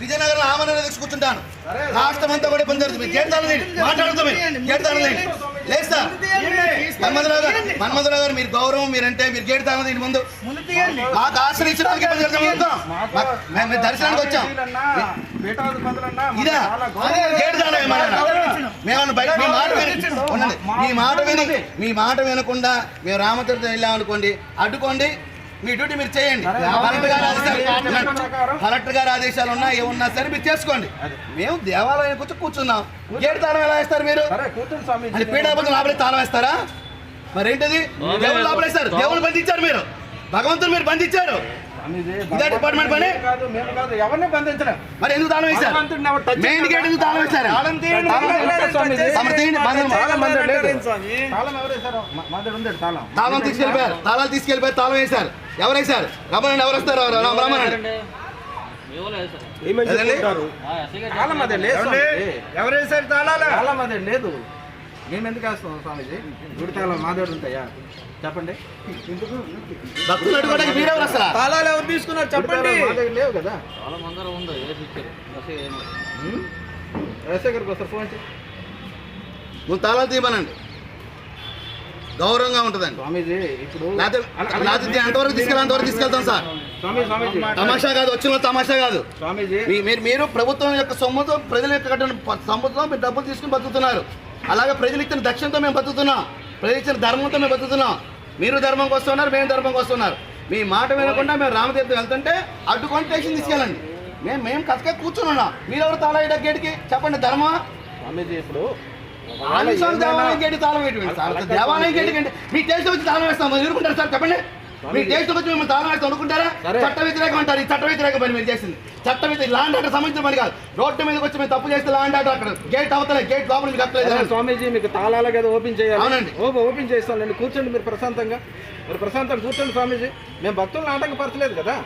విజయనగరం ఆమరణ కూర్చుంటాను. రాష్ట్రం అంతా కూడా ఇబ్బంది జరుగుతుంది. తీయండి మాట్లాడుతాం మన్మధరావు గారు మన్మధరావు గారు మీరు గౌరవం మీరంటే మీరు గేట్ తీయండి ముందు. మాకు ఆశ్రయించడానికి ఇబ్బంది. మాకు- మేము దర్శనానికి వచ్చాం. ఇదా? గేట్ బయట మీ మాట విని. మీ మాట విని మీ మాట వినకుండా మేము రామతీర్థం వెళ్ళామనుకోండి అడ్డుకోండి. మీ డ్యూటీ మీరు చేయండి. కలెక్టర్ గారి ఆదేశాలు కలెక్టర్ గారి ఆదేశాలు ఉన్నా ఏమున్నా సరే మీరు చేసుకోండి. మేము దేవాలయానికి వచ్చి కూర్చున్నాం. గేట్ తాళం ఎలా వేస్తారు మీరు? అది పీఠాపతి లోపలికి తాళం వేస్తారా? మరేంటిది? దేవుడు లోపలేస్తారు దేవుడు బంధించారు మీరు. భగవంతుడు మీరు బంధించారు. ఇదే డిపార్ట్మెంట్ పని? ఎవరిని బంధించడం మరి ఎందుకు తాళం వేశారు? మెయిన్ గేట్ ఎందుకు వేశారు? తీయండి. తీసుకెళ్ళిపోయారు. తాళాలు తీసుకెళ్ళిపోయారు తాళం వేశారు. ఎవరు వేశారు రమ్మనండి. ఎవరు వస్తారు రమ్మనండి ఏదండి? తాళం అదే లేదు స్వామి. ఎవరు వేశారు తాళాలు? తాళం అదే లేదు. మేము ఎందుకు వేస్తాం స్వామిజీ? గుడి తాళం మా దగ్గర ఉంటాయా? చెప్పండి. భక్తులు అడ్డుకోవడానికి మీరెవరు అసలు? తాళాలు ఎవరు తీసుకున్నారు? చెప్పండి. మా దగ్గర లేవు కదా. హ్మ్? ఎస్ఐ గారికి వస్తారు ఫోన్ నువ్వు తాళాలు తీయమనండి. గౌరవంగా ఉంటుందండి. స్వామీజీ ఇప్పుడు లేకపోతే లేకపోతే ఎంతవరకు తీసుకెళ్ళి అంతవరకు తీసుకెళ్తాం సార్. స్వామి స్వామీజీ. తమాషా కాదు వచ్చిన తమాషా కాదు. స్వామీజీ. మీరు మీరు ప్రభుత్వం యొక్క సొమ్ముతో ప్రజల యొక్క కట్టిన సొమ్ముతో మీరు డబ్బులు తీసుకుని బతుకుతున్నారు. అలాగే ప్రజలు ఇచ్చిన దక్షిణతో మేము బతుకుతున్నాం. ప్రజలు ఇచ్చిన ధర్మంతో మేము బతుకుతున్నాం. మీరు ధర్మం వస్తున్నారు మేము ధర్మం వస్తున్నారు. మీ మాట వినకుండా మేము రామతీర్థం వెళ్తుంటే అడ్డుకొని స్టేషన్ తీసుకెళ్ళండి. మేము మేము కసగా కూర్చుని ఉన్నాం. మీరు ఎవరు తాళ గేట్కి? చెప్పండి స్వామీజీ ఇప్పుడు దేవాలయం గేటు తాళం వేయటం దేవాలయం గేటు అంటే మీ టేస్ట్ వచ్చి తాళం వేస్తాం. ఎదుర్కొంటారు సార్ చెప్పండి. మీ టేస్ట్ వచ్చి మేము తాళం వేస్తాం అనుకుంటారా. చట్ట వ్యతిరేకం అంటారు. ఈ చట్ట వ్యతిరేక పని మీరు చేసింది. చట్ట వ్యతిరేక లాండ్ ఆర్డర్ సంబంధించిన పని కాదు. రోడ్డు మీదకి వచ్చి మేము తప్పు చేస్తే లాండ్ ఆర్డర్ అక్కడ. గేట్ అవతలే గేట్ లోపల మీకు అక్కలేదు స్వామీజీ మీకు తాళాల కదా ఓపెన్ చేయాలి. అవునండి. ఓపెన్ చేస్తానండి కూర్చోండి మీరు ప్రశాంతంగా. మీరు ప్రశాంతంగా కూర్చోండి స్వామీజీ. మేము భక్తులను ఆటంకపరచలేదు కదా.